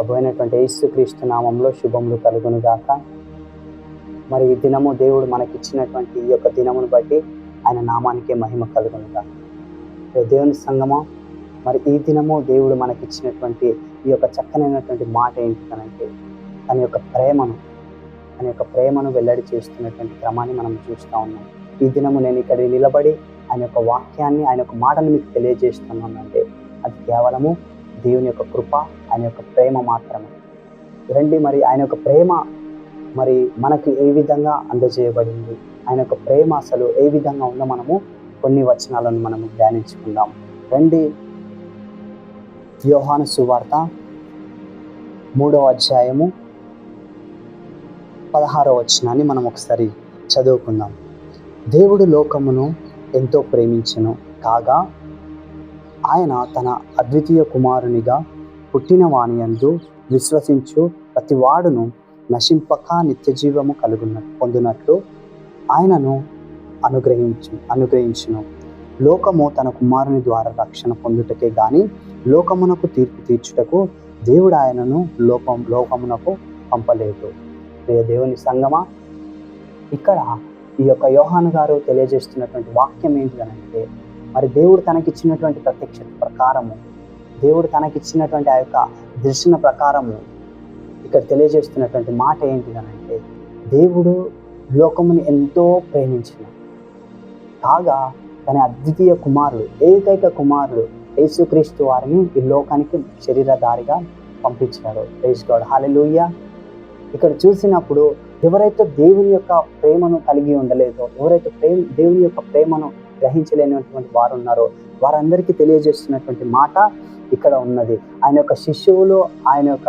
ప్రభు అయినటువంటి యేసుక్రీస్తు నామంలో శుభములు కలుగును గాక మరి ఈ దినము దేవుడు మనకిచ్చినటువంటి ఈ యొక్క దినమును బట్టి ఆయన నామానికే మహిమ కలుగును గాక దేవుని సంగమా మరి ఈ దినము దేవుడు మనకిచ్చినటువంటి ఈ యొక్క చక్కనైనటువంటి మాట ఏంటిదనంటే తన యొక్క ప్రేమను తన యొక్క ప్రేమను వెల్లడి చేస్తున్నటువంటి క్రమాన్ని మనం చూస్తూ ఉన్నాం. ఈ దినము నేను ఇక్కడ నిలబడి ఆయన యొక్క వాక్యాన్ని ఆయన యొక్క మాటను మీకు తెలియజేస్తున్నానంటే అది కేవలము దేవుని యొక్క కృప ఆయన యొక్క ప్రేమ మాత్రమే. రండి మరి ఆయన యొక్క ప్రేమ మరి మనకి ఏ విధంగా అందజేయబడింది? ఆయన యొక్క ప్రేమ అసలు ఏ విధంగా ఉందో మనము కొన్ని వచనాలను మనము ధ్యానించుకుందాం. రండి. యోహాను సువార్త మూడవ అధ్యాయము పదహారవ వచనాన్ని మనం ఒకసారి చదువుకుందాం. దేవుడు లోకమును ఎంతో ప్రేమించెను కాగా ఆయన తన అద్వితీయ కుమారునిగా పుట్టినవానియందు విశ్వసించు ప్రతి వాడును నశింపక నిత్య జీవము కలుగున పొందినట్లు ఆయనను అనుగ్రహించు అనుగ్రహించును. లోకము తన కుమారుని ద్వారా రక్షణ పొందుటకే గాని లోకమునకు తీర్పు తీర్చుటకు దేవుడు ఆయనను లోకం లోకమునకు పంపలేదు. ప్రియ దేవుని సంగమా ఇక్కడ ఈ యొక్క యోహాను గారు తెలియజేస్తున్నటువంటి వాక్యం ఏంటిదనంటే మరి దేవుడు తనకిచ్చినటువంటి ప్రత్యక్ష ప్రకారము దేవుడు తనకిచ్చినటువంటి ఆ యొక్క దర్శన ప్రకారము ఇక్కడ తెలియజేస్తున్నటువంటి మాట ఏంటిదనంటే దేవుడు లోకముని ఎంతో ప్రేమించిన కాగా తన అద్వితీయ కుమారుడు ఏకైక కుమారుడు యేసుక్రీస్తు వారిని ఈ లోకానికి శరీరధారిగా పంపించాడు ప్రేస్ గాడ్ హాలెలూయ ఇక్కడ చూసినప్పుడు ఎవరైతే దేవుని యొక్క ప్రేమను కలిగి ఉండలేదో ఎవరైతే ప్రేమ దేవుని యొక్క ప్రేమను గ్రహించలేనటువంటి వారు ఉన్నారో వారందరికీ తెలియజేస్తున్నటువంటి మాట ఇక్కడ ఉన్నది. ఆయన యొక్క శిష్యువులు ఆయన యొక్క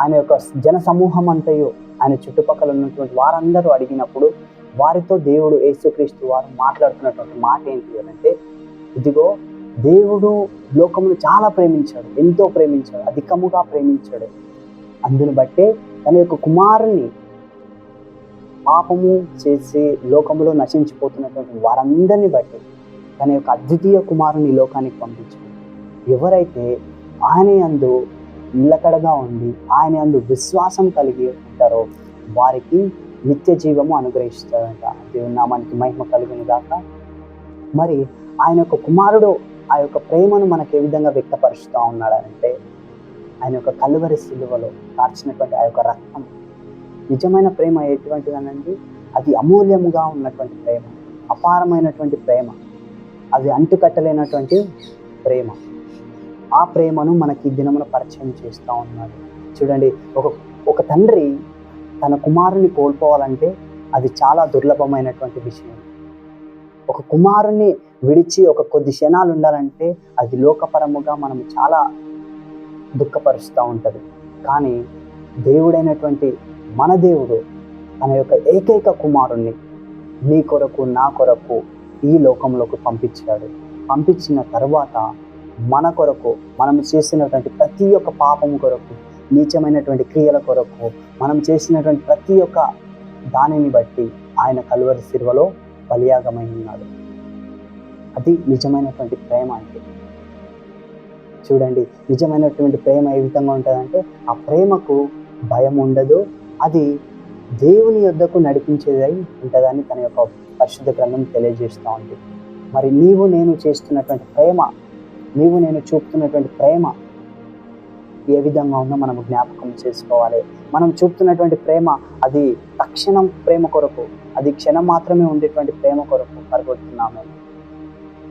ఆయన యొక్క జన సమూహం అంతయు ఆయన చుట్టుపక్కల ఉన్నటువంటి వారందరూ అడిగినప్పుడు వారితో దేవుడు యేసుక్రీస్తు వారు మాట్లాడుతున్నటువంటి మాట ఏంటి అంటే ఇదిగో దేవుడు లోకమును చాలా ప్రేమించాడు ఎంతో ప్రేమించాడు అధికముగా ప్రేమించాడు. అందును బట్టే తన యొక్క కుమారుని పాపము చేసి లోకములో నశించిపోతున్నటువంటి వారందరిని బట్టి తన యొక్క అద్వితీయ కుమారుని లోకానికి పంపించుకుంది ఎవరైతే ఆయన అందు నిలకడగా ఉండి ఆయన అందు విశ్వాసం కలిగి ఉంటారో వారికి నిత్య జీవము అనుగ్రహిస్తాడంట. దేవుని నామానికి మహిమ కలుగును గాక. మరి ఆయన యొక్క కుమారుడు ఆ యొక్క ప్రేమను మనకు ఏ విధంగా వ్యక్తపరుస్తూ ఉన్నాడంటే ఆయన యొక్క కలువరి సిలువలో కార్చినటువంటి ఆ యొక్క రక్తం నిజమైన ప్రేమ ఎటువంటిదనండి? అది అమూల్యముగా ఉన్నటువంటి ప్రేమ అపారమైనటువంటి ప్రేమ అది అంటుకట్టలేనటువంటి ప్రేమ. ఆ ప్రేమను మనకి దినమున పరిచయం చేస్తూ ఉన్నాడు. చూడండి ఒక ఒక తండ్రి తన కుమారుని కోల్పోవాలంటే అది చాలా దుర్లభమైనటువంటి విషయం. ఒక కుమారుని విడిచి ఒక కొద్ది క్షణాలు ఉండాలంటే అది లోకపరముగా మనం చాలా దుఃఖపరుస్తూ ఉంటుంది. కానీ దేవుడైనటువంటి మన దేవుడు తన యొక్క ఏకైక కుమారుణ్ణి నీ కొరకు నా కొరకు ఈ లోకంలోకి పంపించాడు. పంపించిన తర్వాత మన కొరకు మనం చేసినటువంటి ప్రతి ఒక్క పాపం కొరకు నీచమైనటువంటి క్రియల కొరకు మనం చేసినటువంటి ప్రతి ఒక్క దానిని బట్టి ఆయన కలువరి సిరువలో బలియాగమై ఉన్నాడు. అది నిజమైనటువంటి ప్రేమ అంటే చూడండి నిజమైనటువంటి ప్రేమ ఏ విధంగా ఉంటుందంటే ఆ ప్రేమకు భయం ఉండదు అది దేవుని యొద్దకు నడిపించేదై ఉంటుందని తన యొక్క పరిశుద్ధ గ్రంథం తెలియజేస్తూ ఉంది. మరి నీవు నేను చేస్తున్నటువంటి ప్రేమ నీవు నేను చూపుతున్నటువంటి ప్రేమ ఏ విధంగా ఉందో మనం జ్ఞాపకం చేసుకోవాలి. మనం చూపుతున్నటువంటి ప్రేమ అది తక్షణం ప్రేమ కొరకు అది క్షణం మాత్రమే ఉండేటువంటి ప్రేమ కొరకు పరగొడుతున్నాము.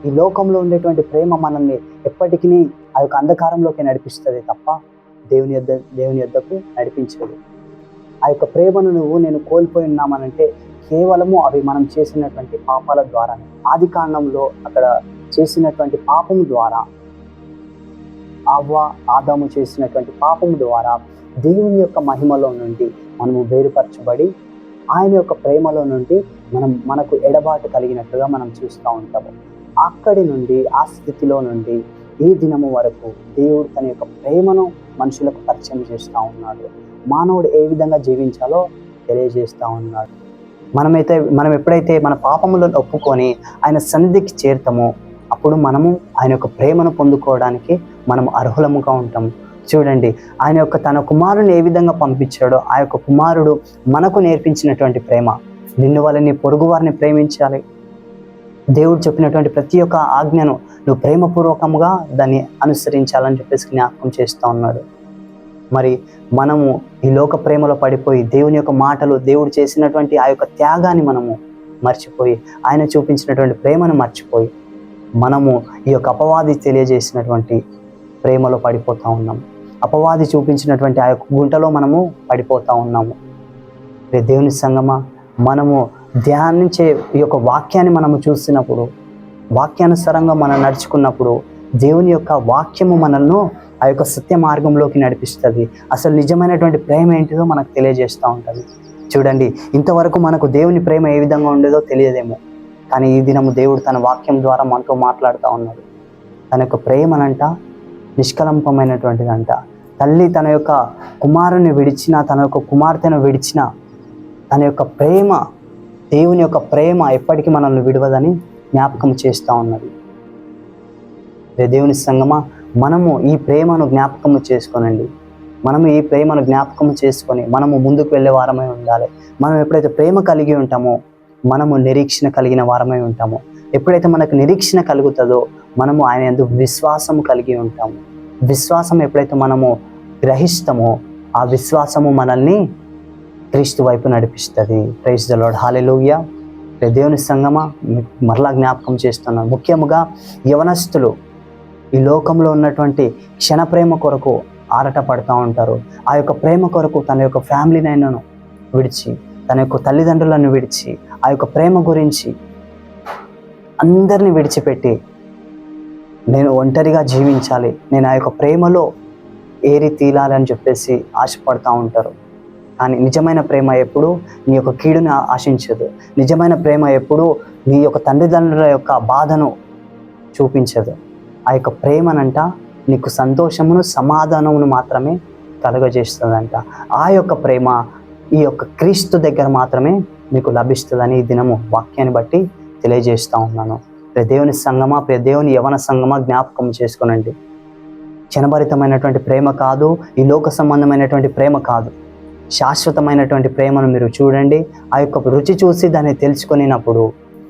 ఈ లోకంలో ఉండేటువంటి ప్రేమ మనల్ని ఎప్పటికీ ఆ యొక్క అంధకారంలోకి నడిపిస్తుంది తప్ప దేవుని యొద్ద దేవుని యొద్దకు నడిపించదు. ఆ యొక్క ప్రేమను నువ్వు నేను కోల్పోయి ఉన్నామనంటే కేవలము అవి మనం చేసినటువంటి పాపాల ద్వారా ఆది కాండంలో అక్కడ చేసినటువంటి పాపం ద్వారా అవ్వ ఆదాము చేసినటువంటి పాపం ద్వారా దేవుని యొక్క మహిమలో నుండి మనము వేరుపరచబడి ఆయన యొక్క ప్రేమలో నుండి మనం మనకు ఎడబాటు కలిగినట్లుగా మనం చూస్తూ ఉంటాము. అక్కడి నుండి ఆ స్థితిలో నుండి ఈ దినము వరకు దేవుడు తన యొక్క ప్రేమను మనుషులకు పరిచయం చేస్తూ ఉన్నాడు. మానవుడు ఏ విధంగా జీవించాలో తెలియజేస్తూ ఉన్నాడు. మనమైతే మనం ఎప్పుడైతే మన పాపములను ఒప్పుకొని ఆయన సన్నిధికి చేరుతామో అప్పుడు మనము ఆయన యొక్క ప్రేమను పొందుకోవడానికి మనం అర్హులముగా ఉంటాం. చూడండి ఆయన యొక్క తన కుమారుని ఏ విధంగా పంపించాడో ఆ యొక్క కుమారుడు మనకు నేర్పించినటువంటి ప్రేమ. నిన్ను వాళ్ళని పొరుగు వారిని ప్రేమించాలి. దేవుడు చెప్పినటువంటి ప్రతి ఒక్క ఆజ్ఞను నువ్వు ప్రేమపూర్వకంగా దాన్ని అనుసరించాలని చెప్పేసి జ్ఞాపకం చేస్తూ ఉన్నాడు. మరి మనము ఈ లోక ప్రేమలో పడిపోయి దేవుని యొక్క మాటలు దేవుడు చేసినటువంటి ఆ యొక్క త్యాగాన్ని మనము మర్చిపోయి ఆయన చూపించినటువంటి ప్రేమను మర్చిపోయి మనము ఈ యొక్క అపవాది తెలియజేసినటువంటి ప్రేమలో పడిపోతూ ఉన్నాం. అపవాది చూపించినటువంటి ఆ యొక్క గుంటలో మనము పడిపోతూ ఉన్నాము. దేవుని సంగమా మనము ధ్యానించే ఈ యొక్క వాక్యాన్ని మనము చూసినప్పుడు వాక్యానుసారంగా మనం నడుచుకున్నప్పుడు దేవుని యొక్క వాక్యము మనల్ని ఆ యొక్క సత్య మార్గంలోకి నడిపిస్తుంది. అసలు నిజమైనటువంటి ప్రేమ ఏంటిదో మనకు తెలియజేస్తూ ఉంటుంది. చూడండి ఇంతవరకు మనకు దేవుని ప్రేమ ఏ విధంగా ఉండేదో తెలియదేమో. కానీ ఈ దినము దేవుడు తన వాక్యం ద్వారా మనతో మాట్లాడుతూ ఉన్నాడు. తన యొక్క ప్రేమనంట నిష్కలంపమైనటువంటిదంట. తల్లి తన యొక్క కుమారుని విడిచిన తన యొక్క కుమార్తెను విడిచిన తన యొక్క ప్రేమ దేవుని యొక్క ప్రేమ ఎప్పటికీ మనల్ని విడవదని జ్ఞాపకం చేస్తూ ఉన్నది. దేవుని సంగమా మనము ఈ ప్రేమను జ్ఞాపకము చేసుకోనండి. మనము ఈ ప్రేమను జ్ఞాపకం చేసుకొని మనము ముందుకు వెళ్ళే వారమై ఉండాలి. మనం ఎప్పుడైతే ప్రేమ కలిగి ఉంటామో మనము నిరీక్షణ కలిగిన వారమై ఉంటామో. ఎప్పుడైతే మనకు నిరీక్షణ కలుగుతుందో మనము ఆయన ఎందుకు విశ్వాసం కలిగి ఉంటాము. విశ్వాసం ఎప్పుడైతే మనము గ్రహిస్తామో ఆ విశ్వాసము మనల్ని క్రీస్తు వైపు నడిపిస్తుంది. ప్రైజ్ ద లార్డ్ దేవుని సంగమా మరలా జ్ఞాపకం చేస్తున్నాను. ముఖ్యముగా యవనస్తులు ఈ లోకంలో ఉన్నటువంటి క్షణ ప్రేమ కొరకు ఆరట పడుతూ ఉంటారు. ఆ యొక్క ప్రేమ కొరకు తన యొక్క ఫ్యామిలీనైనాను విడిచి తన యొక్క తల్లిదండ్రులను విడిచి ఆ యొక్క ప్రేమ గురించి అందరిని విడిచిపెట్టి నేను ఒంటరిగా జీవించాలి. నేను ఆ యొక్క ప్రేమలో ఏరి తీలాలని చెప్పేసి ఆశపడుతూ ఉంటారు. కానీ నిజమైన ప్రేమ ఎప్పుడు నీ యొక్క కీడుని ఆశించదు. నిజమైన ప్రేమ ఎప్పుడు నీ యొక్క తల్లిదండ్రుల యొక్క బాధను చూపించదు. ఆ యొక్క ప్రేమనంట నీకు సంతోషమును సమాధానమును మాత్రమే కలుగజేస్తుందంట. ఆ యొక్క ప్రేమ ఈ యొక్క క్రీస్తు దగ్గర మాత్రమే మీకు లభిస్తుందని ఈ దినము వాక్యాన్ని బట్టి తెలియజేస్తూ ఉన్నాను. ప్రియ దేవుని సంగమా ప్రియ దేవుని యవన సంగమా జ్ఞాపకం చేసుకునండి. క్షణభరితమైనటువంటి ప్రేమ కాదు ఈ లోక సంబంధమైనటువంటి ప్రేమ కాదు. శాశ్వతమైనటువంటి ప్రేమను మీరు చూడండి ఆ యొక్క రుచి చూసి దాన్ని తెలుసుకునేటప్పుడు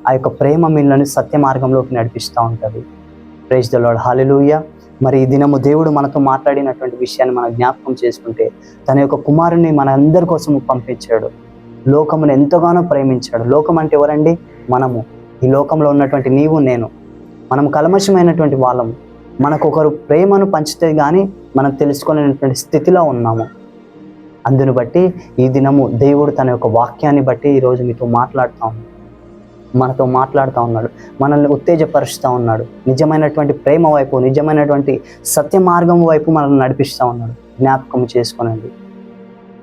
ఆ యొక్క ప్రేమ మిమ్మల్ని సత్య మార్గంలోకి నడిపిస్తూ ఉంటుంది. ప్రైజ్ ద లాడ్ హాలెలూయ మరి ఈ దినము దేవుడు మనతో మాట్లాడినటువంటి విషయాన్ని మనం జ్ఞాపకం చేసుకుంటే తన యొక్క కుమారుని మన అందరి కోసం పంపించాడు. లోకమును ఎంతగానో ప్రేమించాడు. లోకం అంటే ఎవరండి? మనము. ఈ లోకంలో ఉన్నటువంటి నీవు నేను. మనం కల్మషమైనటువంటి వాళ్ళము. మనకు ఒకరు ప్రేమను పంచితే కానీ మనం తెలుసుకోలేనటువంటి స్థితిలో ఉన్నాము. అందును బట్టి ఈ దినము దేవుడు తన యొక్క వాక్యాన్ని బట్టి ఈరోజు మీతో మాట్లాడుతూ మనతో మాట్లాడుతూ ఉన్నాడు మనల్ని ఉత్తేజపరుస్తూ ఉన్నాడు నిజమైనటువంటి ప్రేమ వైపు నిజమైనటువంటి సత్య మార్గం వైపు మనల్ని నడిపిస్తూ ఉన్నాడు. జ్ఞాపకం చేసుకోనండి.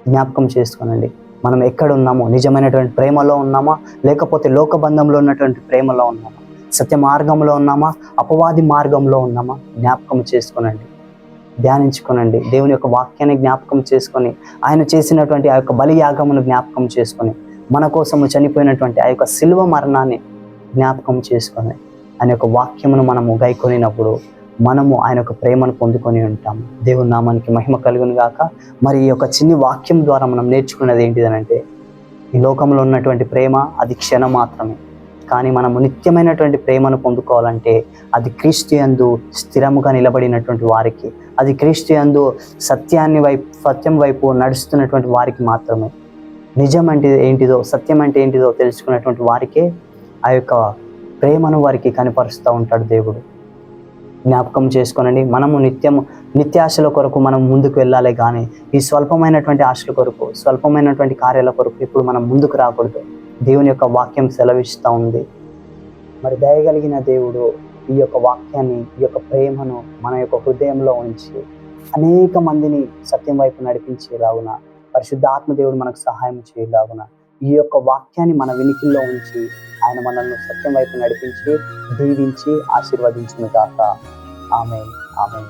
జ్ఞాపకం చేసుకోనండి. మనం ఎక్కడ ఉన్నామో నిజమైనటువంటి ప్రేమలో ఉన్నామా లేకపోతే లోకబంధంలో ఉన్నటువంటి ప్రేమలో ఉన్నామా సత్య మార్గంలో ఉన్నామా అపవాది మార్గంలో ఉన్నామా జ్ఞాపకం చేసుకోనండి. ధ్యానించుకోనండి. దేవుని యొక్క వాక్యాన్ని జ్ఞాపకం చేసుకొని ఆయన చేసినటువంటి ఆ యొక్క బలియాగమును జ్ఞాపకం చేసుకొని మన కోసము చనిపోయినటువంటి ఆ యొక్క శిల్వ మరణాన్ని జ్ఞాపకం చేసుకొని ఆయన యొక్క వాక్యమును మనము గైకొనినప్పుడు మనము ఆయన యొక్క ప్రేమను పొందుకొని ఉంటాము దేవుని నామానికి మహిమ కలుగును గాక. మరి ఈ యొక్క చిన్ని వాక్యం ద్వారా మనం నేర్చుకున్నది ఏంటిదనంటే ఈ లోకంలో ఉన్నటువంటి ప్రేమ అది క్షణం మాత్రమే. కానీ మనము నిత్యమైనటువంటి ప్రేమను పొందుకోవాలంటే అది క్రీస్తు యందు స్థిరముగా నిలబడినటువంటి వారికి అది క్రీస్తు యందు సత్యాన్ని వైపు సత్యం వైపు నడుస్తున్నటువంటి వారికి మాత్రమే. నిజం అంటే ఏంటిదో సత్యం అంటే ఏంటిదో తెలుసుకున్నటువంటి వారికే ఆ యొక్క ప్రేమను వారికి కనపరుస్తూ ఉంటాడు దేవుడు. జ్ఞాపకం చేసుకోనండి మనము నిత్యం నిత్యాశల కొరకు మనం ముందుకు వెళ్ళాలి కానీ ఈ స్వల్పమైనటువంటి ఆశల కొరకు స్వల్పమైనటువంటి కార్యాల కొరకు ఇప్పుడు మనం ముందుకు రాకూడదు. దేవుని యొక్క వాక్యం సెలవిస్తూ ఉంది. మరి దయగలిగిన దేవుడు ఈ యొక్క వాక్యాన్ని ఈ యొక్క ప్రేమను మన యొక్క హృదయంలో ఉంచి అనేక మందిని సత్యం వైపు నడిపించేలాగున పరిశుద్ధ ఆత్మదేవుడు మనకు సహాయం చేయలాగున ఈ యొక్క వాక్యాన్ని మన వినికిల్లో ఉంచి ఆయన మనల్ని సత్యం వైపు నడిపించి దీవించి ఆశీర్వదించును కాక ఆమె ఆమె